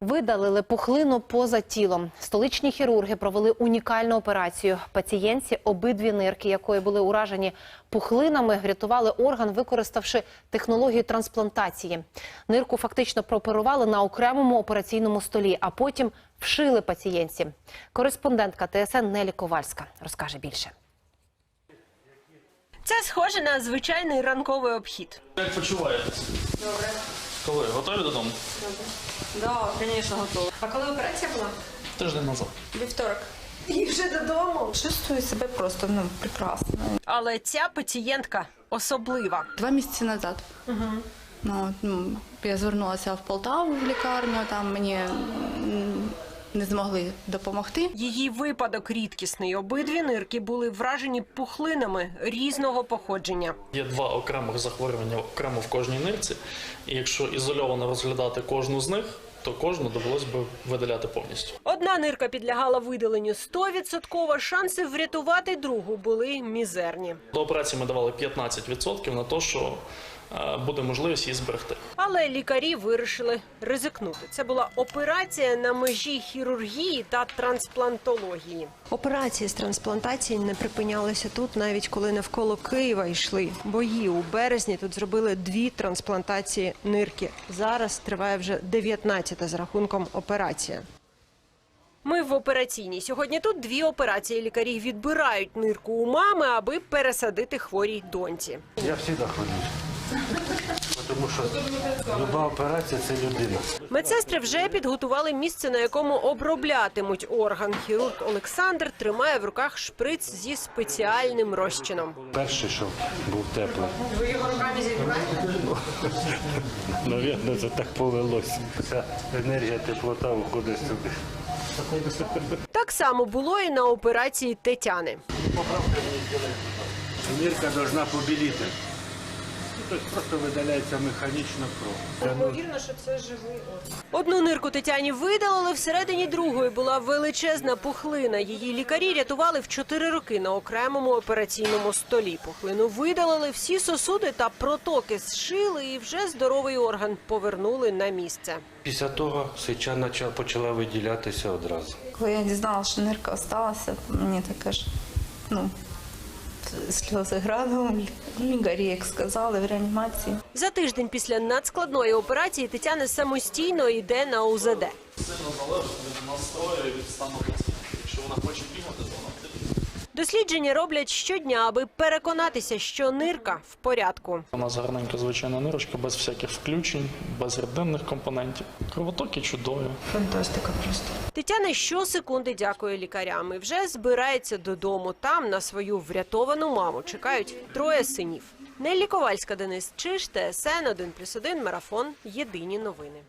Видалили пухлину поза тілом. Столичні хірурги провели унікальну операцію. Пацієнтці обидві нирки, якої були уражені пухлинами, врятували орган, використавши технологію трансплантації. Нирку фактично прооперували на окремому операційному столі, а потім вшили пацієнтці. Кореспондентка ТСН Нелі Ковальська розкаже більше. Це схоже на звичайний ранковий обхід. Як почуваєтесь? Добре. Коли? Готові додому? Да, звісно, готова. А коли операція була? Тиждень назад. Вівторок. І вже додому. Чувствую себе просто ну прекрасно. Але ця пацієнтка особлива. Два місяці назад. Ну, ну, я звернулася в Полтаву в лікарню, там мені не змогли допомогти. Її випадок рідкісний. Обидві нирки були вражені пухлинами різного походження. Є два окремих захворювання окремо в кожній нирці, і якщо ізольовано розглядати кожну з них, то кожну довелось би видаляти повністю. Одна нирка підлягала видаленню 100%, шанси врятувати другу були мізерні. До операції ми давали 15% на те, що е, буде можливість її зберегти. Але лікарі вирішили ризикнути. Це була операція на межі хірургії та трансплантології. Операції з трансплантації не припинялися тут, навіть коли навколо Києва йшли бої. У березні тут зробили дві трансплантації нирки. Зараз триває вже 19 за рахунком операція. Ми в операційній. Сьогодні тут дві операції. Лікарі відбирають нирку у мами, аби пересадити хворій доньці. Я всегда хвилююсь. Тому що люба операція це людина. Медсестри вже підготували місце, на якому оброблятимуть орган. Хірург Олександр тримає в руках шприц зі спеціальним розчином. Перший, що був теплий. Ви його руками зігріваєте? Навірно, це так повелося. Вся енергія, теплота виходить сюди. Так само було і на операції Тетяни. Мірка повинна побіліти. Тобто просто видаляється механічно кров. Одну нирку Тетяні видалили, всередині другої була величезна пухлина. Її лікарі рятували в 4 роки на окремому операційному столі. Пухлину видалили, всі сосуди та протоки зшили і вже здоровий орган повернули на місце. Після того сеча почала- почала виділятися одразу. Коли я дізналася, що нирка залишилася, мені таке ж, ну, сльози градом. Лікарі, як сказали, в реанімації. За тиждень після надскладної операції Тетяна самостійно йде на УЗД. Сильно залежить від настрою і від стану Дослідження роблять щодня, аби переконатися, що нирка в порядку. У нас гарненька звичайна нирочка, без всяких включень, без рідинних компонентів. Кровотоки чудові. Фантастика просто. Тетяна щосекунди дякує лікарям і вже збирається додому. Там на свою врятовану маму чекають троє синів. Неллі Ковальська, Денис Чиш, ТСН 1+,1, Марафон. Єдині новини.